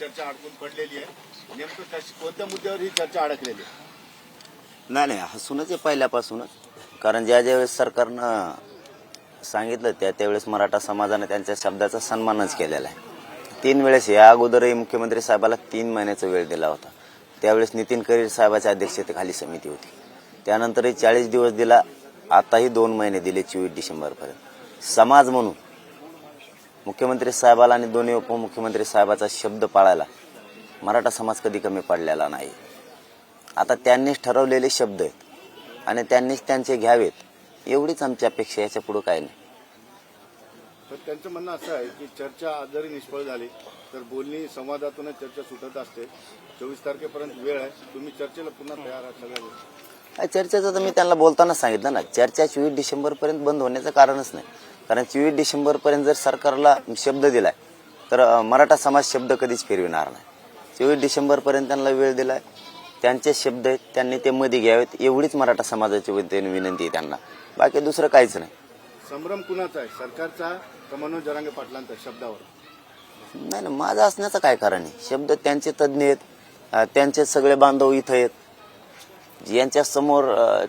चर्चा अडकून पडलेली आहे. नेमकं कशी कोणत्या मुद्द्यावर ही चर्चा अडकलेली आहे? नाही नाही हसूनच आहे पहिल्यापासूनच. कारण ज्या ज्यावेळेस सरकारनं सांगितलं त्या त्यावेळेस मराठा समाजाने त्यांच्या शब्दाचा सन्मानच केलेला आहे. तीन वेळेस या अगोदरही मुख्यमंत्री साहेबाला तीन महिन्याचा वेळ दिला होता. त्यावेळेस नितीन करीर साहेबाच्या अध्यक्षतेखाली समिती होती. त्यानंतरही चाळीस दिवस दिला आताही दोन महिने दिले चोवीस डिसेंबरपर्यंत. समाज म्हणून मुख्यमंत्री साहेबाला आणि दोन्ही उपमुख्यमंत्री साहेबाचा शब्द पाळायला मराठा समाज कधी कमी पडलेला नाही. आता त्यांनीच ठरवलेले शब्द आहेत आणि त्यांनीच त्यांचे घ्यावेत एवढीच आमची अपेक्षा याच्यापुढे काय नाही. तर त्यांचं म्हणणं असं आहे की चर्चा आज जरी निष्फळ झाली तर बोलणी संवादातूनच चर्चा सुटत असते. चोवीस तारखेपर्यंत वेळ आहे. तुम्ही चर्चेला पुन्हा तयार आहात सगळ्या चर्चेचं तर मी त्यांना बोलताना सांगितलं ना चर्चा चोवीस डिसेंबरपर्यंत बंद होण्याचं कारणच नाही. कारण चोवीस डिसेंबरपर्यंत जर सरकारला शब्द दिलाय तर मराठा समाज शब्द कधीच फिरविणार नाही. चोवीस डिसेंबरपर्यंत त्यांना वेळ दिलाय त्यांचे शब्द आहेत त्यांनी ते मध्ये घ्यावेत एवढीच मराठा समाजाची वतीने विनंती आहे त्यांना. बाकी दुसरं काहीच नाही. संभ्रम कुणाचा आहे? सरकारचा मनोज जरांगे पाटलांचा शब्दावर? नाही ना माझं असण्याचं काय कारण आहे? शब्द त्यांचे तज्ज्ञ आहेत त्यांचे सगळे बांधव इथं आहेत. यांच्या समोर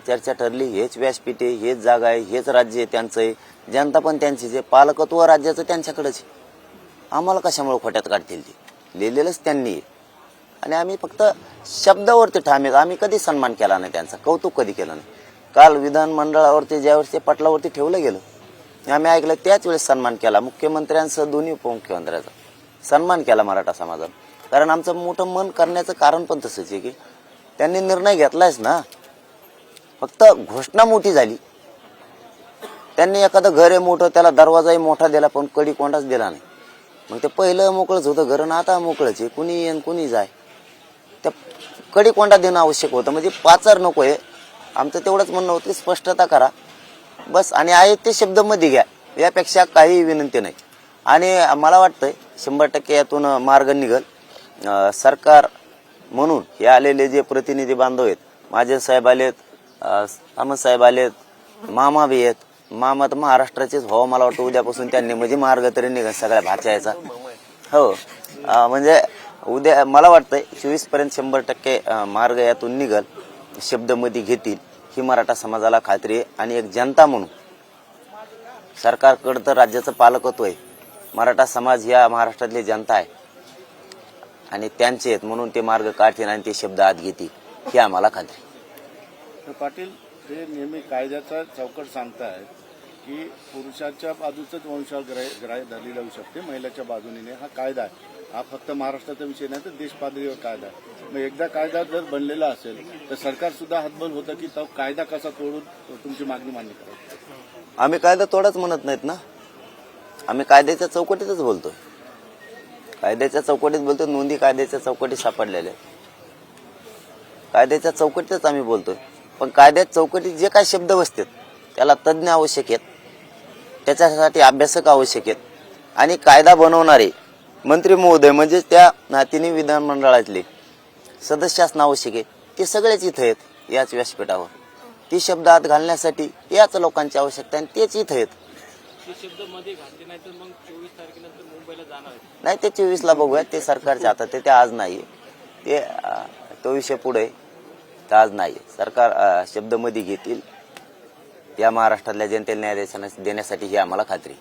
चर्चा ठरली. हेच व्यासपीठ आहे हेच जागा आहे हेच राज्य आहे त्यांचं आहे. जनता पण त्यांची जे पालकत्व राज्याचं त्यांच्याकडेच आहे. आम्हाला कशामुळे खोट्यात काढतील ते? लिहिलेलंच त्यांनी आहे. आणि आम्ही फक्त शब्दावरती ठाम आहेत आम्ही कधी सन्मान केला नाही त्यांचा. कौतुक कधी केलं नाही. काल विधानमंडळावरती ज्यावेळेस ते पटलावरती ठेवलं गेलं आम्ही ऐकलं त्याच वेळेस सन्मान केला. मुख्यमंत्र्यांसह दोन्ही उपमुख्यमंत्र्यांचा सन्मान केला मराठा समाजात कारण आमचं मोठं मन करण्याचं कारण पण तसंच आहे की त्यांनी निर्णय घेतलायच ना. फक्त घोषणा मोठी झाली. त्यांनी एखादं घर आहे मोठं त्याला दरवाजाही मोठा दिला पण कडी कोंडाच दिला नाही. मग ते पहिलं मोकळंच होतं घर ना आता मोकळंच आहे. कुणी येईन कुणी जाय. त्या कडी कोंडा देणं आवश्यक होतं. म्हणजे पाचार नको आहे. आमचं तेवढंच म्हणणं होतं की स्पष्टता करा. बस आणि आहे ते शब्दमध्ये घ्या. यापेक्षा काही विनंती नाही. आणि मला वाटतंय शंभर टक्के यातून मार्ग निघल. सरकार म्हणून हे आलेले जे प्रतिनिधी बांधव आहेत माझे साहेब आलेत अं, सामंत साहेब आलेत मामा बी आहेत. मामा तर महाराष्ट्राचेच हो मला वाटतं उद्यापासून त्यांनी म्हणजे मार्ग तरी निघल सगळ्या भाच्याचा. हो म्हणजे उद्या मला वाटतंय चोवीसपर्यंत शंभर टक्के मार्ग यातून निघल शब्दमध्ये घेतील ही मराठा समाजाला खात्री आहे. आणि एक जनता म्हणून सरकारकडं तर राज्याचं पालकत्व आहे. मराठा समाज या महाराष्ट्रातली जनता आहे. आणि त्यांचे आहेत म्हणून ते मार्ग काढतील आणि ते शब्द आत घेतील. ही आम्हाला खात्री. तर पाटील ते नेहमी कायद्याचा चौकट सांगतायत की पुरुषाच्या बाजूचंच वंशावळ ग्राह्य ग्राह्य धरली जाऊ शकते. महिलाच्या बाजूने हा कायदा आहे. हा फक्त महाराष्ट्राचा विषय नाही तर देश पातळीवर कायदा आहे. मग एकदा कायदा जर बनलेला असेल तर सरकार सुद्धा हतबल होतं की तो कायदा कसा तोडून तुमची मागणी मान्य करायची आम्ही कायदा तोडाच म्हणत नाहीत ना? आम्ही कायद्याच्या चौकटीतच बोलतोय. कायद्याच्या चौकटीत बोलतो नोंदी कायद्याच्या चौकटीत सापडलेल्या कायद्याच्या चौकटीतच आम्ही बोलतोय. पण कायद्यात चौकटीत जे काय शब्द बसतात त्याला तज्ज्ञ आवश्यक आहेत. त्याच्यासाठी अभ्यासक आवश्यक आहेत. आणि कायदा बनवणारे मंत्री महोदय म्हणजे त्या नातीने विधानमंडळातले सदस्य असणं आवश्यक आहे. ते सगळेच इथं आहेत याच व्यासपीठावर. ती शब्द आत घालण्यासाठी याच लोकांची आवश्यकता आहे आणि तेच इथं आहेत. ते शब्दमध्ये घातले नाही तर मग चोवीस तारखेनंतर मुंबईला जाणार नाही ते चोवीसला बघूया ते सरकारच्या हातात आहे. ते आज नाही ते अं, तो विषय पुढे ते आज नाही सरकार अं, शब्दमध्ये घेतील. या महाराष्ट्रातल्या जनतेला न्याय देण्यासाठी ही आम्हाला खात्री आहे.